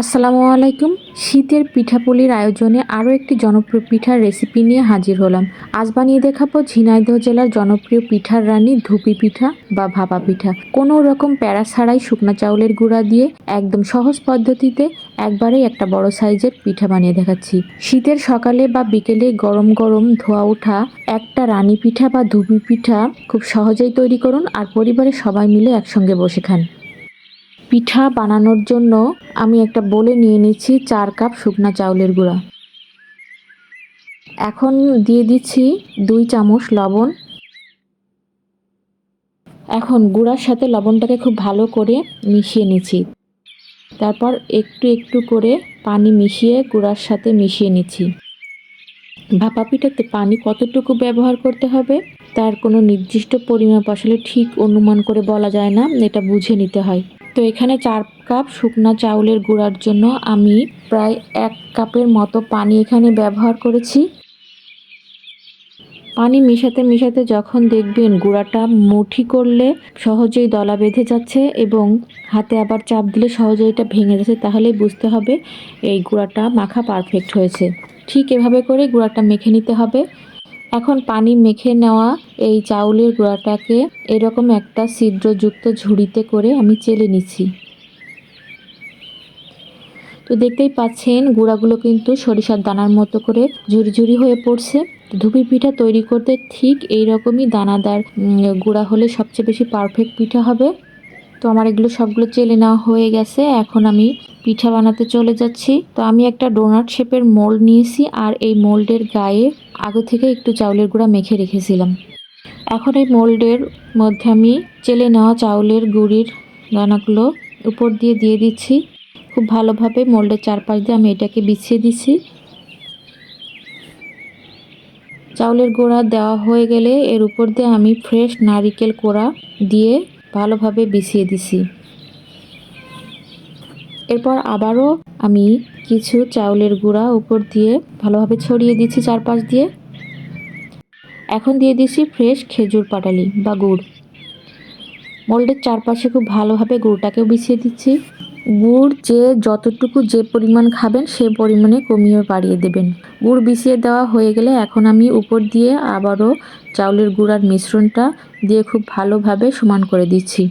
আসসালামু আলাইকুম। শীতের পিঠাপুলির আয়োজনে আরও একটি জনপ্রিয় পিঠার রেসিপি নিয়ে হাজির হলাম। আজ বানিয়ে দেখাবো ঝিনাইদহ জেলার জনপ্রিয় পিঠার রানী ধুপি পিঠা বা ভাপা পিঠা। কোনো রকম প্যারা ছাড়াই শুকনা চাউলের গুঁড়া দিয়ে একদম সহজ পদ্ধতিতে একবারেই একটা বড় সাইজের পিঠা বানিয়ে দেখাচ্ছি। শীতের সকালে বা বিকেলে গরম গরম ধোয়া ওঠা একটা রানী পিঠা বা ধুপি পিঠা খুব সহজেই তৈরি করুন আর পরিবারের সবাই মিলে একসঙ্গে বসে খান। পিঠা বানানোর জন্য আমি একটা বলে নিয়ে নিচ্ছি চার কাপ শুকনা চাউলের গুঁড়া। এখন দিয়ে দিচ্ছি দুই চামচ লবণ। এখন গুঁড়ার সাথে লবণটাকে খুব ভালো করে মিশিয়ে নিচ্ছি। তারপর একটু একটু করে পানি মিশিয়ে গুঁড়ার সাথে মিশিয়ে নিচ্ছি। ভাপা পিঠাতে পানি কতটুকু ব্যবহার করতে হবে তার কোনো নির্দিষ্ট পরিমাপ আসলে ঠিক অনুমান করে বলা যায় না, এটা বুঝে নিতে হয়। তো এখানে চার কাপ শুকনা চাউলের গুঁড়ার জন্য আমি প্রায় এক কাপের মতো পানি এখানে ব্যবহার করেছি। পানি মিশাতে মিশাতে যখন দেখবেন গুঁড়াটা মুঠি করলে সহজেই দলা বেঁধে যাচ্ছে এবং হাতে আবার চাপ দিলে সহজেই এটা ভেঙে যাচ্ছে, তাহলেই বুঝতে হবে এই গুঁড়াটা মাখা পারফেক্ট হয়েছে। ঠিক এভাবে করে গুঁড়াটা মেখে নিতে হবে। এখন পানি মেখে নেওয়া এই চাউলের গুঁড়াটাকে এরকম একটা ছিদ্রযুক্ত ঝুড়িতে করে আমি চেলে নিচ্ছি তো দেখতেই পাচ্ছেন, গুঁড়াগুলো কিন্তু সরিষার দানার মতো করে ঝুরি ঝুরি হয়ে পড়ছে। ধুপি পিঠা তৈরি করতে ঠিক এই রকমই দানাদার গুঁড়া হলে সবচেয়ে বেশি পারফেক্ট পিঠা হবে। তো আমার এগুলো সবগুলো চেলে নেওয়া হয়ে গেছে। এখন আমি পিঠা বানাতে চলে যাচ্ছি। তো আমি একটা ডোনাট শেপের মোল্ড নিয়েছি আর এই মোল্ডের গায়ে আগে থেকে একটু চাউলের গুঁড়া মেখে রেখেছিলাম। এখন এই মোল্ডের মধ্যে আমি চেলে নেওয়া চাউলের গুঁড়ির দানাগুলো উপর দিয়ে দিয়ে দিচ্ছি। খুব ভালোভাবে মোল্ডের চারপাশ দিয়ে আমি এটাকে বিছিয়ে দিচ্ছি। চাউলের গোড়া দেওয়া হয়ে গেলে এর উপর দিয়ে আমি ফ্রেশ নারিকেল কোড়া দিয়ে ভালোভাবে বিছিয়ে দিছি। এরপর আবারও আমি কিছু চাউলের গুঁড়া উপর দিয়ে ভালোভাবে ছড়িয়ে দিচ্ছি চারপাশ দিয়ে। এখন দিয়ে দিছি ফ্রেশ খেজুর পাটালি বা গুড়। মোল্ডের চারপাশে খুব ভালোভাবে গুড়টাকেও বিছিয়ে দিচ্ছি। গুড় যে যতটুকু যে পরিমাণ খাবেন, সে পরিমাণে কমিয়ে বাড়িয়ে দেবেন। গুড় বিছিয়ে দেওয়া হয়ে গেলে এখন আমি উপর দিয়ে আবারও চাউলের গুঁড়ার মিশ্রণটা দিয়ে খুব ভালোভাবে সমান করে দিচ্ছি।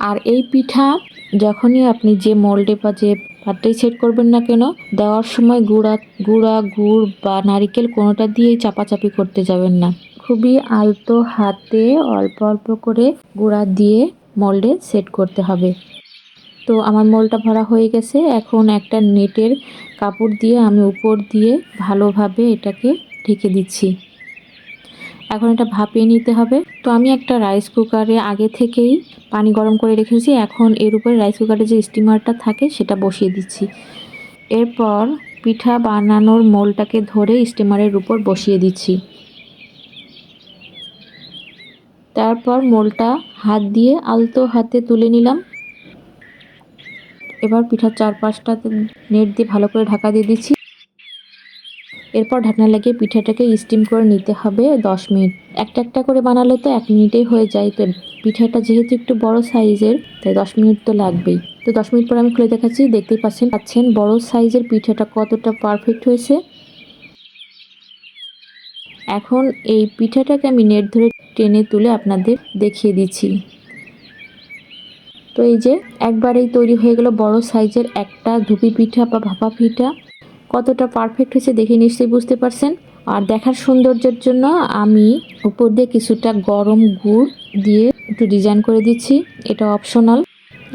আর এই পিঠা যখনই আপনি যে মোল্ডে বা যে পাত্রেই সেট করবেন না কেন, দেওয়ার সময় গুঁড়া গুঁড়া, গুড় বা নারিকেল কোনোটা দিয়েই চাপাচাপি করতে যাবেন না। খুবই আলতো হাতে অল্প অল্প করে গুঁড়া দিয়ে মোল্ডে সেট করতে হবে। তো আমার মোলটা ভরা হয়ে গেছে। এখন একটা নেটের কাপড় দিয়ে আমি উপর দিয়ে ভালোভাবে এটাকে ঢেকে দিচ্ছি। এখন এটা ভাপিয়ে নিতে হবে। তো আমি একটা রাইস কুকারে আগে থেকেই পানি গরম করে রেখেছি। এখন এর উপরে রাইস কুকারে যে স্টিমারটা থাকে, সেটা বসিয়ে দিচ্ছি। এরপর পিঠা বানানোর মোলটাকে ধরে স্টিমারের উপর বসিয়ে দিচ্ছি। তারপর মোলটা হাত দিয়ে আলতো হাতে তুলে নিলাম। এবার পিঠার চারপাশটা নেট দিয়ে ভালো করে ঢাকা দিয়ে দিচ্ছি। এরপর ঢাকনা লাগিয়ে পিঠাটাকে স্টিম করে নিতে হবে দশ মিনিট। একটা একটা করে বানালে তো এক মিনিটেই হয়ে যায়। তো পিঠাটা যেহেতু একটু বড় সাইজের, তাই দশ মিনিট তো লাগবেই। তো দশ মিনিট পর আমি খুলে দেখাচ্ছি, দেখতেই পাচ্ছেন পাচ্ছেন বড় সাইজের পিঠাটা কতটা পারফেক্ট হয়েছে। এখন এই পিঠাটাকে আমি নেট ধরে টেনে তুলে আপনাদের দেখিয়ে দিচ্ছি। তো এই যে একবারেই তৈরি হয়ে গেল বড় সাইজের একটা ধুপি পিঠা বা ভাপা পিঠা। কতটা পারফেক্ট হয়েছে দেখে নিশ্চয়ই বুঝতে পারছেন। আর দেখার সৌন্দর্যের জন্য আমি উপর দিয়ে কিছুটা গরম গুড় দিয়ে একটু ডিজাইন করে দিচ্ছি। এটা অপশনাল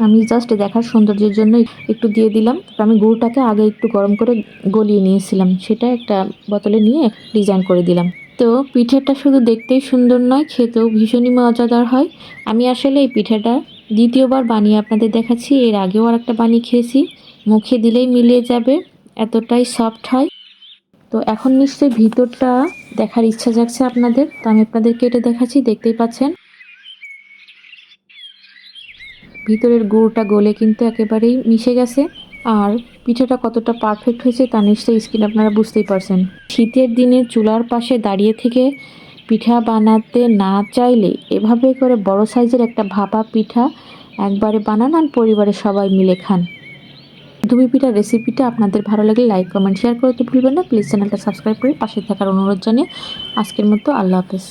আমি জাস্ট দেখার সৌন্দর্যের জন্য একটু দিয়ে দিলাম। আমি গুড়টাকে আগে একটু গরম করে গলিয়ে নিয়েছিলাম। সেটা একটা বোতলে নিয়ে ডিজাইন করে দিলাম। তো পিঠাটা শুধু দেখতেই সুন্দর নয়, খেতেও ভীষণই মজাদার হয়। আমি আসলে এই পিঠাটা দ্বিতীয়বার বানিয়ে আপনাদের দেখাচ্ছি। এর আগেও আর একটা বানিয়ে খেয়েছি। মুখে দিলেই মিলিয়ে যাবে। এতটাই সফট হয়। তো এখন নিশ্চয়ই ভিতরটা দেখার ইচ্ছা যাচ্ছে আপনাদের। তো আমি আপনাদের কেটে দেখাচ্ছি, দেখতেই পাচ্ছেন। ভিতরের গুড়টা গলে কিন্তু একেবারেই মিশে গেছে। আর পিঠাটা কতটা পারফেক্ট হয়েছে তা নিশ্চয়ই স্কিন আপনারা বুঝতেই পারছেন। শীতের দিনে চুলার পাশে দাঁড়িয়ে থেকে পিঠা বানাতে না চাইলে এভাবে করে বড় সাইজের একটা ভাপা পিঠা একবারে বানান আর পরিবারের সবাই মিলে খান। ধুবি পিঠার রেসিপিটা আপনাদের ভালো লাগে লাইক কমেন্ট শেয়ার করতে ভুলবেন না। প্লিজ চ্যানেলটা সাবস্ক্রাইব করে পাশে থাকার অনুরোধ জানিয়ে আজকের মতো আল্লাহ হাফেজ।